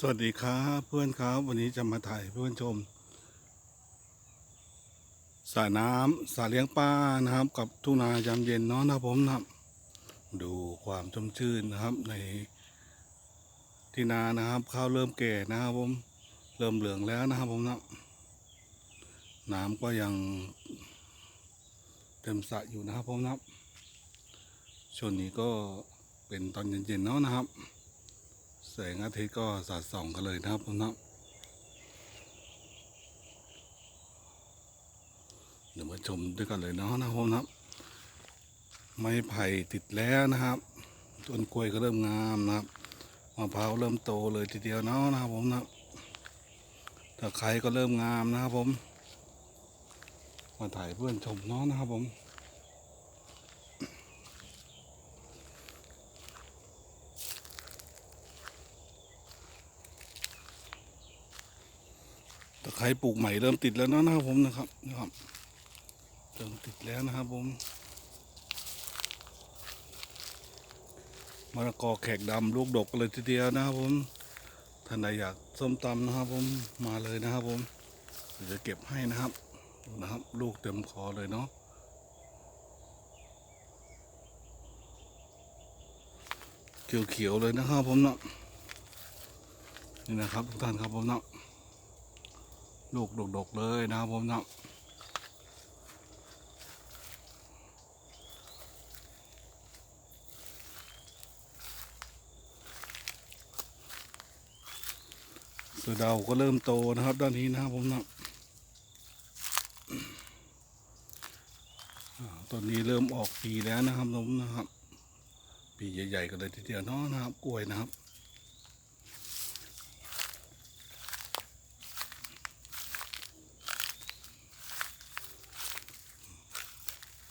สวัสดีครับเพื่อนครับ วันนี้จะมาถ่ายเพื่อนชมสระน้ำสระเลี้ยงปลานะครับ กับทุ่งนายามเย็นเนาะนะผมนะครับ ดูความชุ่มชื่นนะครับในที่นานะครับข้าวเริ่มแก่นะครับผมเริ่มเหลืองแล้วนะครับผมนับน้ำก็ยังเต็มสระอยู่นะครับผมนับช่วงนี้ก็เป็นตอนเย็นๆเนาะนะครับ แสงอาทิตย์ก็สาดส่องกันเลยนะครับผมนะเดี๋ยวมาชมด้วยกันเลยเนาะนะครับผมนะไม้ไผ่ติดแล้วนะครับต้นกล้วยก็เริ่มงามนะครับมะพร้าวเริ่มโตเลยทีเดียวเนาะนะครับผมนะตะไคร้ก็เริ่มงามนะครับผม มาถ่ายเพื่อนชมเนาะนะครับผม ตะไคร้ปลูกใหม่เริ่มติดแล้วนะนะครับผมนะครับนะครับเริ่มติดแล้วนะครับผมมะละกอแขกดำลูกดกเลยทีเดียวนะครับผมท่านใดอยากส้มตำนะครับผมมาเลยนะครับผมจะเก็บให้นะครับนะครับ ลูกเต็มคอเลยเนาะเขียวๆเลยนะครับผมเนาะนี่นะครับทุกท่านครับผมเนาะ ลูกดกๆเลยนะครับผมนะเสือดาวก็เริ่มโตนะครับ ด้านนี้นะครับผมนะต้นนี้เริ่มออกปีแล้วนะครับผมนะครับ ปีใหญ่ๆกันเลยทีเดียวเนาะนะครับ กล้วยนะครับ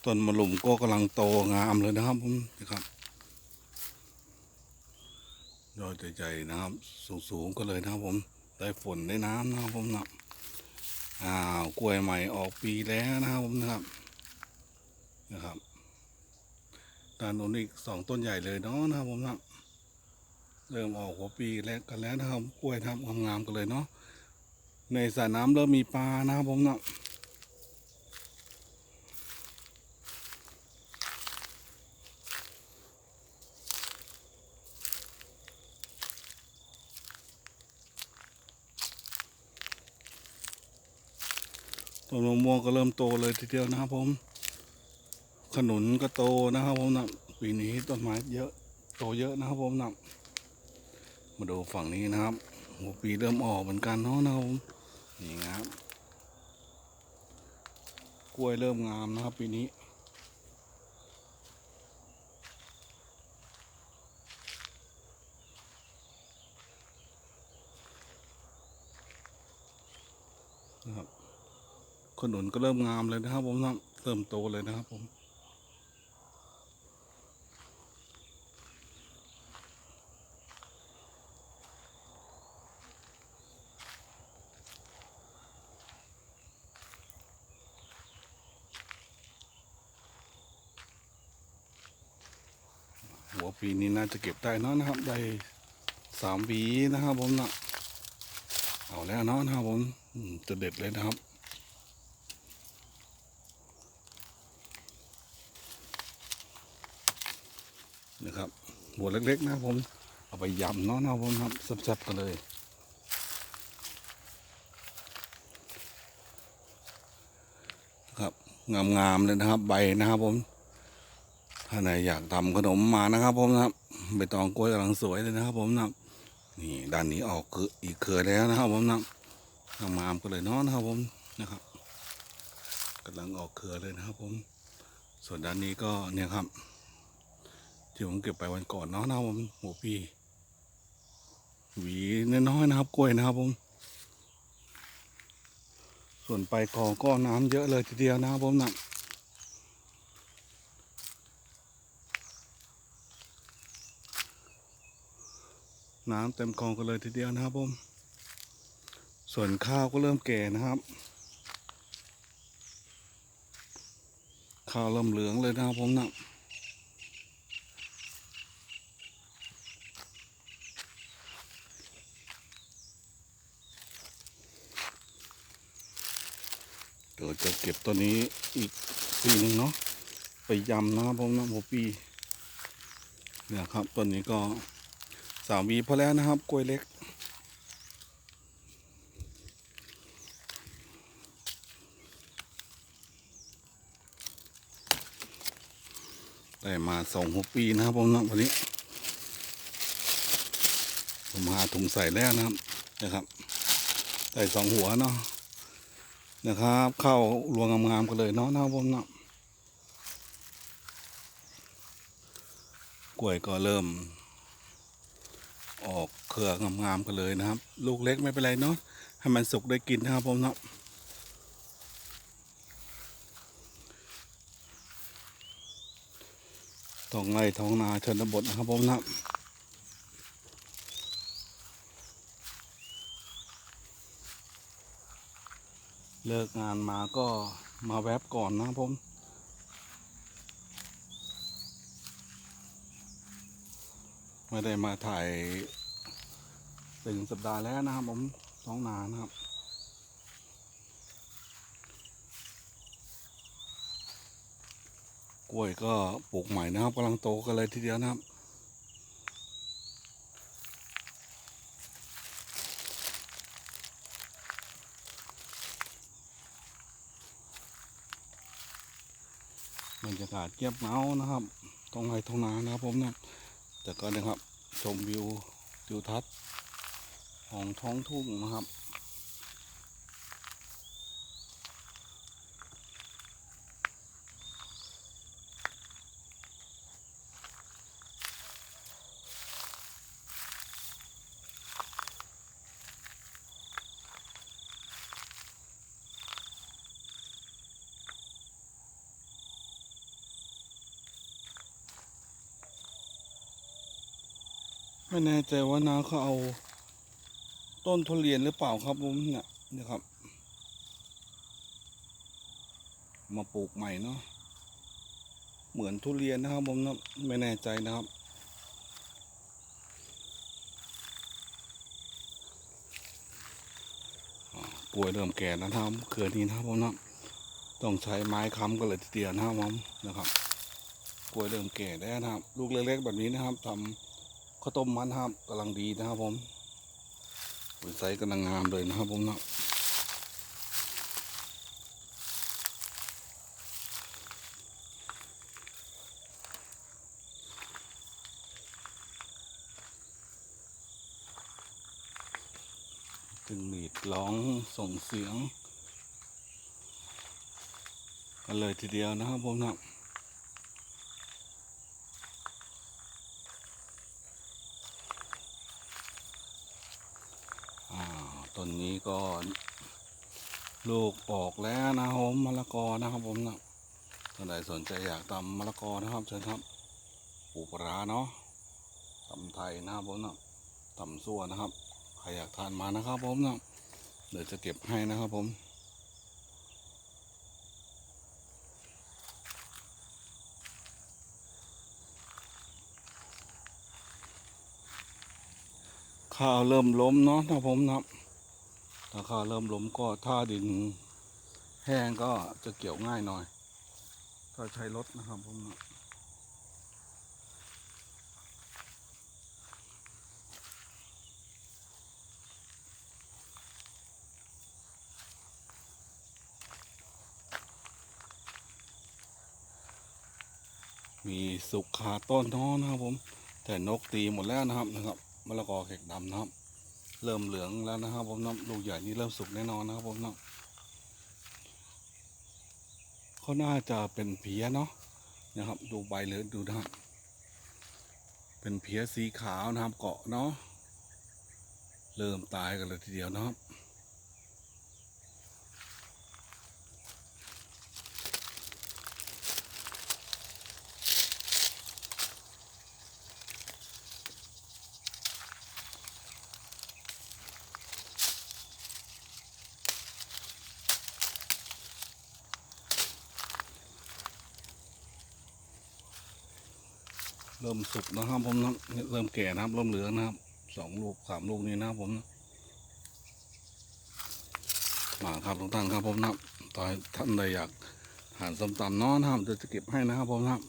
ต้นมะลุมก็กำลังโตงามเลยนะครับผมนะครับยอดใหญ่ๆนะครับ สูงๆก็เลยนะครับผม ได้ฝนได้น้ำนะครับผมนะอ้าวกล้วยใหม่ออกปีแล้วนะครับผมนะครับนะครับด้านโน้นอีกสองต้นใหญ่เลยเนาะนะครับผมนะเริ่มออกหัวปีแล้วกันแล้วนะครับกล้วยนะครับงามๆกันเลยเนาะในสระน้ำเริ่มมีปลานะครับผมนะ ม่วงก็เริ่มโตเลยทีเดียวนะครับผม ขนุนก็โตนะครับผมนะปีนี้ต้นไม้เยอะโตเยอะนะครับผมนะมาดูฝั่งนี้นะครับหัวปีเริ่มออกเหมือนกันเนาะนะครับผมนี่ครับ กล้วยเริ่มงามนะครับปีนี้นะครับ ขนุนก็เริ่มงามเลยนะครับ ผมนะเริ่มโตเลยนะครับ ผมหัวปีนี้น่าจะเก็บได้นอะนะครับ ได้สามหวีนะครับผมนะเอาแล้วเนาะนะครับผมจะเด็ดเลยนะครับ นะครับหัวเล็กๆนะครับผม เอาไปยำเนาะนะผมครับแซ่บๆกันเลย ครับงามๆเลยนะครับ ใบนะครับผมถ้าไหนอยากทำขนมมานะครับ ผมนะครับใบตองกล้วยกำลังสวยเลยนะครับ ผมนะนี่ด้านนี้ออกคืออีกเครือแล้วนะครับ ผมนะงามๆกันเลยเนาะนะครับผมนะครับกำลังออกเครือเลยนะครับผม ส่วนด้านนี้ก็เนี่ยครับ ที่ผมเก็บไปวันก่อนเนาะนะครับผมหัวปีหวีน้อยๆนะครับ กล้วยนะครับผม ส่วนไปคอก็น้ำเยอะเลยทีเดียวนะครับผมนะน้ำเต็มคลองกันเลยทีเดียวนะครับผม ส่วนข้าวก็เริ่มแก่นะครับ ข้าวเริ่มเหลืองเลยนะครับผมนะ เดี๋ยวจะเก็บตัวนี้อีกปีหนึ่งเนาะไปยำนะครับผมนะหัวปีเนี่ยครับต้นนี้ก็สามวีพอแล้วนะครับกล้วยเล็ก ได้มาสองหัวปีนะครับผมนะวันนี้ ผมหาถุงใส่แล้วนะครับนะครับใส่สองหัวเนาะ นะครับ เข้ารวงงามๆกันเลยเนาะนะครับผมเนาะกล้วยก็เริ่ม ออกเครืองามๆกันเลยนะครับ ลูกเล็กไม่เป็นไรเนาะให้มันสุกได้กินนะครับผมเนาะท้องไร่ท้องนาชนบทนะครับผมนะ เลิกงานมาก็มาแวบก่อนนะผมไม่ได้มาถ่ายถึงสัปดาห์แล้วนะครับผมท้องนานะครับ กล้วยก็ปลูกใหม่นะครับกำลังโตกันเลยทีเดียวนะครับ บรรยากาศเงียบเหงานะครับตรงไร่ตรงนานะครับผมเนะแต่ก็นะครับชมวิวทิวทัศน์ของท้องทุ่งนะครับ ไม่แน่ใจว่าน้าเขาเอา ต้นทุเรียนหรือเปล่าครับผมเนี่ยนี่ยครับ มาปลูกใหม่เนาะเหมือนทุเรียนนะครับผมนะไม่แน่ใจนะครับอ่ากล้วยเริ่มแก่แล้วนะครับเขื่อนนี้นะครับผมนะต้องใช้ไม้ค้ำกันเลยทีเดียวนะครับผมนะครับกล้วยเริ่มแก่แล้วนะครับ ลูกเล็กๆแบบนี้นะครับทำ ข้าวต้มมันครับกำลังดีนะครับผมปุ๋ยไซส์กำลังงามเลยนะครับผมนะจึงหลีดร้องส่งเสียง กันเลยทีเดียวนะครับผมนะ ต้นนี้ก็ลูกออกแล้วนะครับผมมะละกอนะครับผมนะท่านใดสนใจอยากตำมะละกอนะครับเชิญครับปลูกปลาเนาะตำไทยนะครับผมนะตำซั่วนะครับใครอยากทานมานะครับผมนะเดี๋ยวจะเก็บให้นะครับผมข้าวเริ่มล้มเนาะนะครับผมนะ ถ้าข้าวเริ่มล้มก็ถ้าดินแห้งก็จะเกี่ยวง่ายหน่อย ถ้าใช้รถนะครับผมนะมีสุกขาต้นท้อนะครับผม แต่นกตีหมดแล้วนะครับนะครับมะละกอแขกดำนะครับ เริ่มเหลืองแล้วนะครับผมน้ำลูกใหญ่นี่เริ่มสุกแน่นอนนะครับผมน้ำเขาน่าจะเป็นเพี้ยเนาะนะครับ ดูใบเลยดูนะครับเป็นเพี้ยสีขาวนะครับเกาะเนาะเริ่มตายกันเลยทีเดียวนะครับ เริ่มสุกนะครับผมนะเริ่มแก่นะครับ เริ่มเหลืองนะครับสองลูกสามลูกนี้นะครับผมมาครับทุกท่านครับผมนะครับตอนท่านใดอยากทานส้มตำน้อนะครับเดี๋ยวจะเก็บให้นะครับผมนะครับ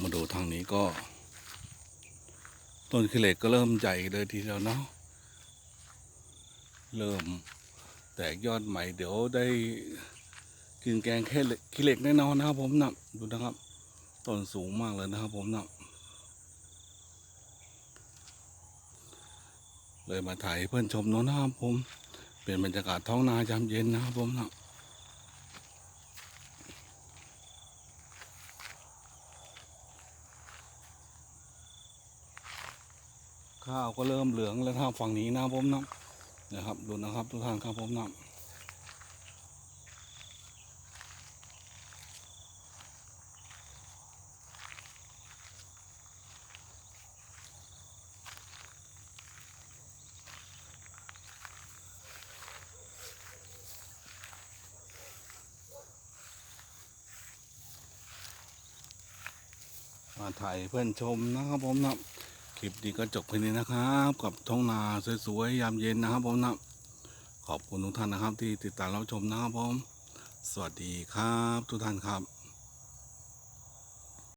มาดูทางนี้ก็ ต้นขี้เหล็กก็เริ่มใหญ่เลยทีเดียวเนาะเริ่มแตกยอดใหม่เดี๋ยวได้ กินแกงแค่เล็กขี้เหล็กแน่นอนนะครับ ผมนะดูนะครับต้นสูงมากเลยนะครับ ผมนะเลยมาถ่ายเพื่อนชมเนาะนะครับผม เป็นบรรยากาศท้องนายามเย็นนะครับผมนะข้าวก็เริ่มเหลืองแล้วนะครับฝั่งนี้นะครับผมนะนะครับดูนะครับ ทุกท่านครับผมนะ มาถ่ายเพื่อนชมนะครับผมนะคลิปนี้ก็จบเพียงนี้นะครับ กับท้องนาสวยๆยามเย็นนะครับผมนะขอบคุณทุกท่านนะครับที่ติดตามรับชมนะครับผม สวัสดีครับทุกท่านครับ